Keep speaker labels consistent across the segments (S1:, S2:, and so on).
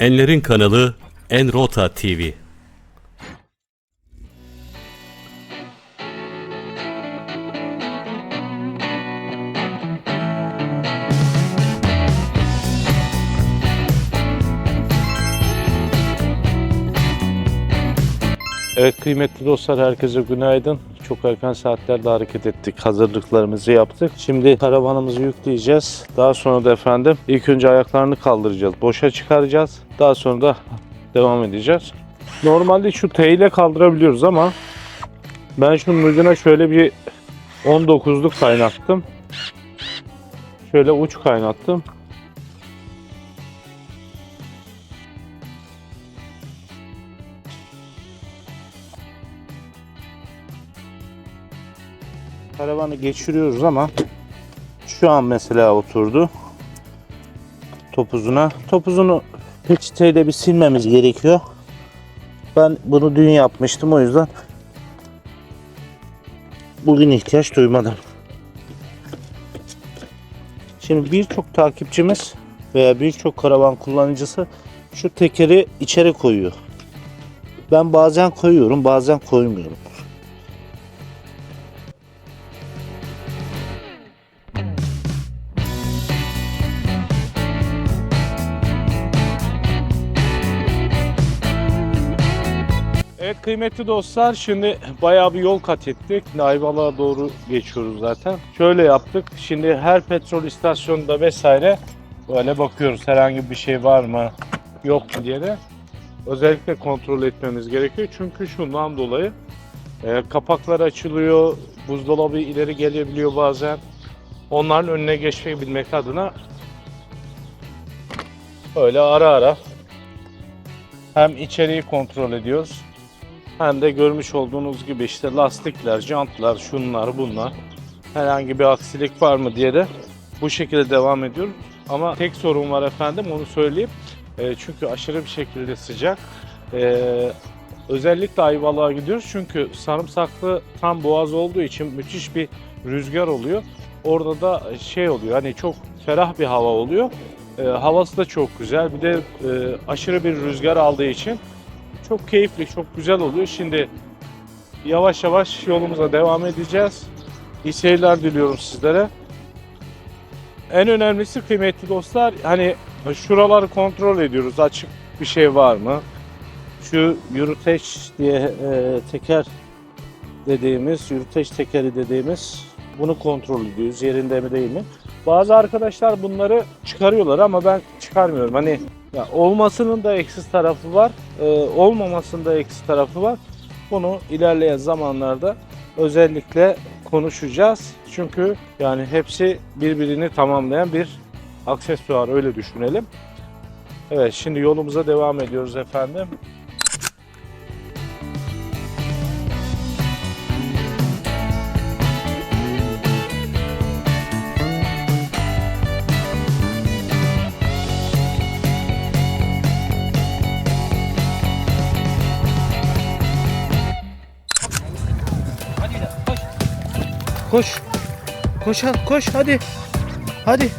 S1: Enlerin kanalı Enrota TV.
S2: Evet kıymetli dostlar herkese günaydın. Çok erken saatlerde hareket ettik. Hazırlıklarımızı yaptık. Şimdi karavanımızı yükleyeceğiz. Daha sonra da efendim ilk önce ayaklarını kaldıracağız. Boşa çıkaracağız. Daha sonra da devam edeceğiz. Normalde şu T ile kaldırabiliyoruz ama ben şunun ucuna şöyle bir 19'luk kaynattım. Şöyle uç kaynattım. Karavanı geçiriyoruz ama şu an mesela oturdu topuzuna. Topuzunu peçeteyle bir silmemiz gerekiyor. Ben bunu dün yapmıştım o yüzden bugün ihtiyaç duymadım. Şimdi birçok takipçimiz veya birçok karavan kullanıcısı şu tekeri içeri koyuyor. Ben bazen koyuyorum, bazen koymuyorum. Evet kıymetli dostlar şimdi bayağı bir yol kat ettik. Ayvalık'a doğru geçiyoruz zaten. Şöyle yaptık. Şimdi her petrol istasyonunda vesaire böyle bakıyoruz herhangi bir şey var mı yok mu diye de özellikle kontrol etmemiz gerekiyor. Çünkü şundan dolayı e, kapaklar açılıyor, buzdolabı ileri gelebiliyor bazen. Onların önüne geçmeyebilmek adına öyle ara ara hem içeriği kontrol ediyoruz hem de görmüş olduğunuz gibi işte lastikler, jantlar, şunlar bunlar herhangi bir aksilik var mı diye de bu şekilde devam ediyorum. Ama tek sorun var efendim onu söyleyeyim. E, çünkü aşırı bir şekilde sıcak. E, özellikle Ayvalık'a gidiyoruz çünkü sarımsaklı tam boğaz olduğu için müthiş bir rüzgar oluyor. Orada da şey oluyor hani çok ferah bir hava oluyor. E, havası da çok güzel. Bir de e, aşırı bir rüzgar aldığı için çok keyifli, çok güzel oluyor. Şimdi yavaş yavaş yolumuza devam edeceğiz. İyi seyirler diliyorum sizlere. En önemlisi kıymetli dostlar hani şuraları kontrol ediyoruz. Açık bir şey var mı? Şu yürüteç diye e, teker dediğimiz, yürüteç tekeri dediğimiz bunu kontrol ediyoruz. Yerinde mi değil mi? Bazı arkadaşlar bunları çıkarıyorlar ama ben çıkarmıyorum. Hani ya olmasının da eksi tarafı var, e, olmamasının da eksi tarafı var. Bunu ilerleyen zamanlarda özellikle konuşacağız. Çünkü yani hepsi birbirini tamamlayan bir aksesuar öyle düşünelim. Evet şimdi yolumuza devam ediyoruz efendim. Koş. Koş koş hadi. Hadi.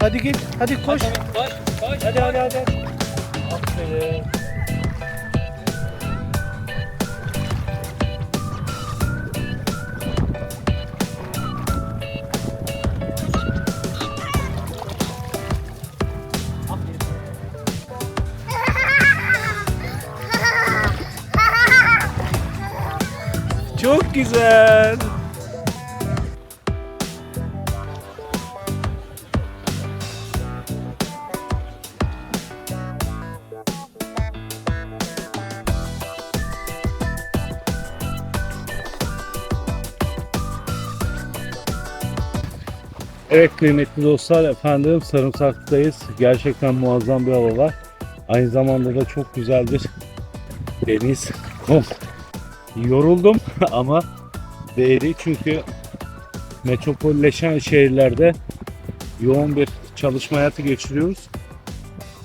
S2: Hadi git. Hadi koş. Hadi hadi hadi. Aferin. Çok güzel. Evet kıymetli dostlar efendim Sarımsak'tayız. Gerçekten muazzam bir hava var. Aynı zamanda da çok güzel bir deniz. Kum. Yoruldum ama değeri çünkü metropolleşen şehirlerde yoğun bir çalışma hayatı geçiriyoruz.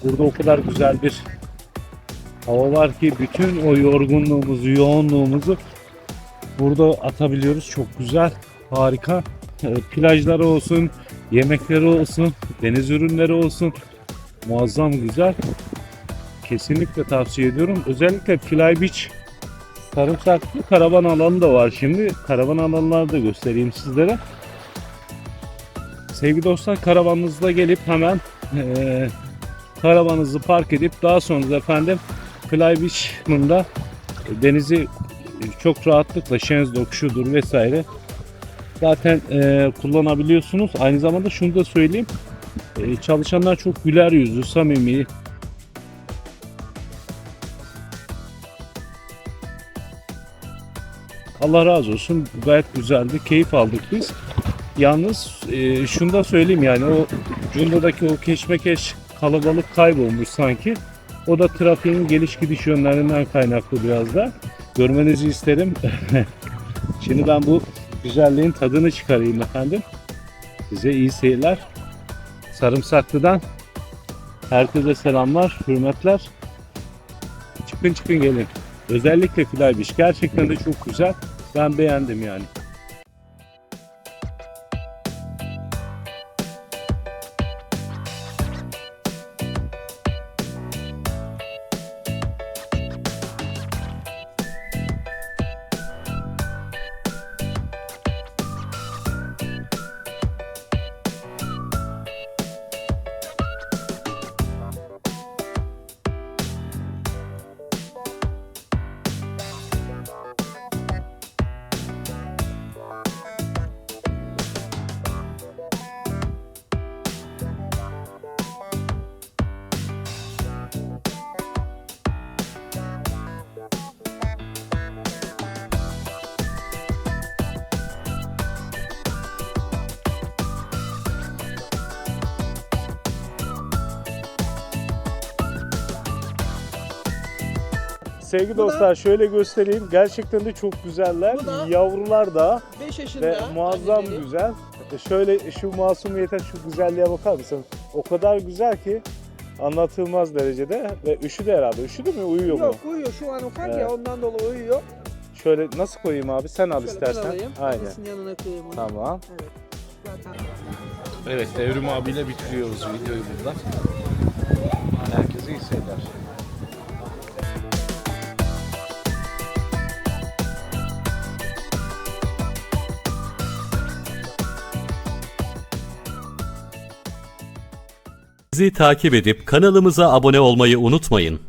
S2: Burada o kadar güzel bir hava var ki bütün o yorgunluğumuzu, yoğunluğumuzu burada atabiliyoruz. Çok güzel, harika. E, Plajları olsun, yemekleri olsun, deniz ürünleri olsun. Muazzam güzel. kesinlikle tavsiye ediyorum. Özellikle Fly Beach sarımsaklı karavan alanı da var şimdi. Karavan alanları da göstereyim sizlere. Sevgili dostlar karavanınızla gelip hemen eee karavanınızı park edip daha sonra efendim Fly Beach'ında denizi çok rahatlıkla Shenzdock şudur vesaire zaten eee, kullanabiliyorsunuz. Aynı zamanda şunu da söyleyeyim. Eee, çalışanlar çok güler yüzlü, samimi. Allah razı olsun. Gayet güzeldi. Keyif aldık biz. Yalnız eee şunu da söyleyeyim yani o Cunda'daki o keşmekeş kalabalık kaybolmuş sanki. O da trafiğin geliş gidiş yönlerinden kaynaklı biraz da. Görmenizi isterim. Şimdi ben bu güzelliğin tadını çıkarayım efendim. Size iyi seyirler. Sarımsaklı'dan herkese selamlar, hürmetler. Çıkın çıkın gelin. Özellikle Flybiş gerçekten de çok güzel. Ben beğendim yani. Sevgili
S3: Bu da-
S2: dostlar şöyle göstereyim. Gerçekten de çok güzeller.
S3: Bu da-
S2: Yavrular da
S3: 5 yaşında.
S2: ve muazzam
S3: anneleri.
S2: güzel. E Şöyle şu masumiyete, şu güzelliğe bakar mısın? O kadar güzel ki anlatılmaz derecede ve üşüdü herhalde. Üşüdü mü? Uyuyor mu?
S3: Yok uyuyor şu an ufak
S2: Evet.
S3: ya ondan dolayı uyuyor.
S2: Şöyle nasıl koyayım abi? Sen al
S3: Şöyle
S2: istersen.
S3: ben alayım.
S2: Aynen.
S3: Annesinin yanına koyayım onu.
S2: Tamam.
S3: Evet. Zaten
S2: Evet Evrim abiyle bitiriyoruz videoyu burada. Herkese iyi seyirler.
S1: Bizi takip edip kanalımıza abone olmayı unutmayın.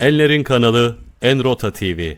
S1: Enler'in kanalı Enrota TV.